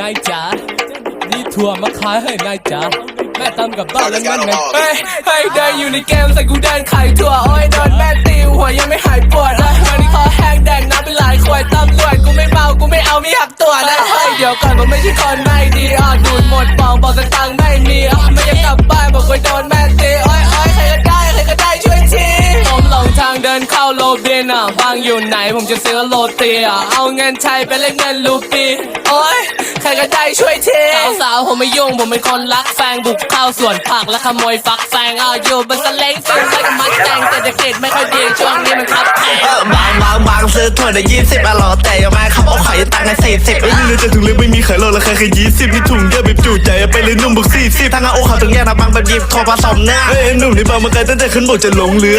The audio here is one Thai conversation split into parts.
นายจ๋านี่ถั่วมาขายให้นายจ๋าแม่ตำกับบ้านแล้วนั่นไงเฮ้ยเฮ้ยเดินอยู่ในเกมใส่กูเดินขายถั่วโอ้ยโดนแม่ตีหัวยังไม่หายปวดเลยวันนี้คอแห้งแดงน้ำเป็นหลายขวดตำรวจกูไม่เมากูไม่เอาไม่หักตัวนะเฮ้ยเดี๋ยวก่อนผมไม่ใช่คนไม่ดีอะดูดหมดปองบอกสตังค์ไม่มีอะไม่อยากกลับบ้านบอก นเข้าโลเบียนอะบางอยู่ไหนผมจะซื้อโรตีอะเอาเงินใช้ไปเล่นเงินลูปีโอ้ยใครก็ได้ช่วยทีสาวๆผมไม่ยุ่งผมเป็นคนรักแฟงบุกเข้าสวนผักและขโมยฟักแฟงอะอยู่บนสเล้งฟิลไว้กับมัดแตงเศรษฐกิจไม่ค่อยดีช่วงนี้มันครับแพง เออบางบางบางซื้อถั่วได้ยี่สิบอะหรอแต่ยังมาขับเอาไข่ตังค์ให้สี่สิบไม่รู้จะถุงเล็กไม่มีขายโลราคาแค่ยี่สิบที่ถุงเยอะแบบจุใจไปเลยนุ่มบุกสี่สิบทั้งเอาโอเขาถึงแยกนะบางแบบหยิบถั่วผสมเนื้อเฮ้ยหนุ่มนี่บางมาไกลตั้งแต่ขึ้นบกจะหลงเรือ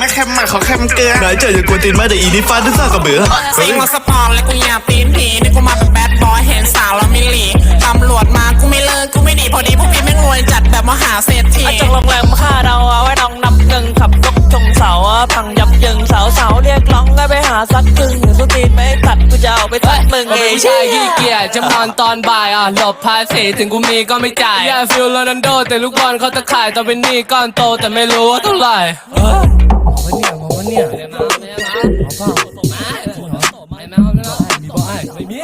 ได้มาแต่ของอร่อยไม่เค็มมันขอเค็มเกลือนายเจออย่ากวนตีนมาแต่อีนี่ฟาดที่ซ่ากระเบือซิงมาสปอร์ตและกูอยากตีนผีนี่กูมาเป็นแบดบอยเห็นสาวแล้วไม่หลีตำรวจมากูไม่เลิกกูไม่หนีพอดีพวกพี่แม่งรวยจัดแบบมหาเศรษฐีจากโรงแรมค่าเราเอาไว้น้องนับเงินขับรถชงเสาอะพังยับยิงสาวสาวๆเรียกร้องให้ไปหาสักครึ่งสุตีนไม่ตัดกูจะเอาไปตัดมึงเองใช่ขี้เกียจจะนอนตอนบ่ายอะหลบภาษีถึงกูมีก็ไม่จ่ายอย่าฟิลโรนันโดแต่ลูกบอลเขาจะขายตอนเป็นหนี้ก้อนโตแต่ไม่รู้ว่าเท่าไหร่ เออมองว่าเนี่ยมองว่าเนี่ยเอาเปล่าไม่เอาไม่เอามีบ่ไอ้ไม่มี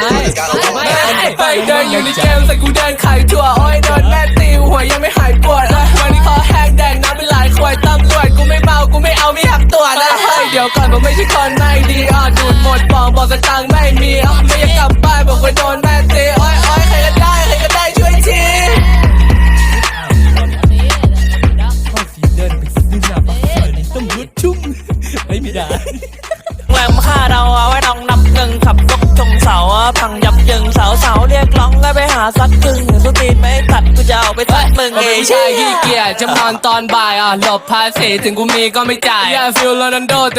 ไม่ไม่ไปเดินอยู่ในเกมใส่กูเดินขายถั่วอ้อยโดนแม่ตีหัวยังไม่หายปวดเลยวันนี้คอแห้งแดงน้ำเป็นหลายขวดตำรวจกูไม่เมากูไม่เอาไม่หักตัวนะเฮ้ยเดี๋ยวก่อนผมไม่ใช่คนไม่ดีอะดูดหมดปองบอกสตังไม่มีอะไม่ อยตำรวจชุ่มไม่มีด่าแหวมค่าเราเอาไว้น้องนับเงินขับรถชงเสาพังยับยิงเสาเสาเรียกร้องให้ไปหาสักครึ่งสุตีนไม่ตัดกูจะเอาไปตัดมึงเองใช่ขี้เกียจจะนอนตอนบ่ายอะหลบภาษีถึงกูมีก็ไม่จ่ายอย่าฟิลโรนันโดแต่